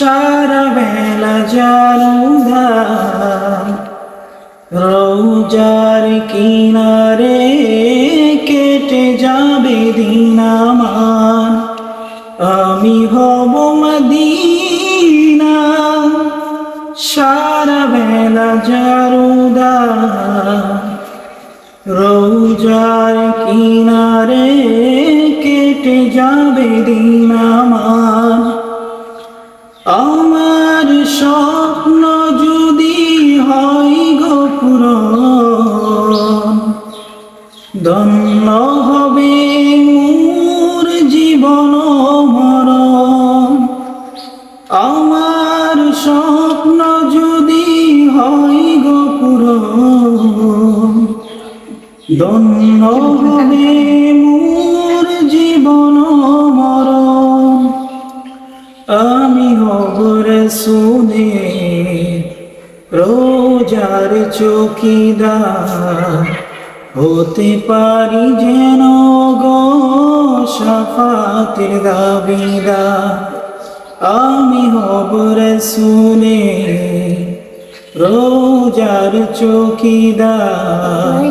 সারা বেলা জানুধাম রৌজার কিনারে কেটে যাবে দিনামান আমি হব মদিনা সারা বেলা জারুদাম রৌজার কিনারে কেটে যাবে দিন ধন্য হবে মোর জীবন মরণ। আমার স্বপ্ন যদি হয় গোপুর ধন্য হবে মোর জীবন মরণ। আমি হবরে শুনে রোজার চৌকিদার। হতে পারি যেন গো সাফাতের দাবিদার আমি হবরে শুনে রোজার চৌকিদার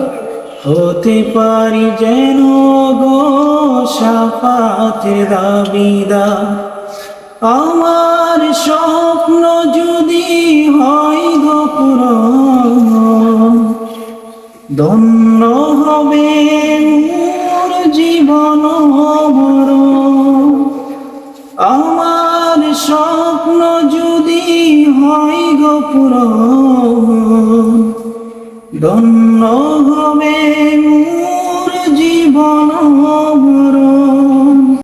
হতে পারি যেন গো সাফাতের দাবিদা। আমার স্বপ্ন ধন্য হবে মোর জীবন বড়। আমার স্বপ্ন যদি হয় গপুর ধন্য হবে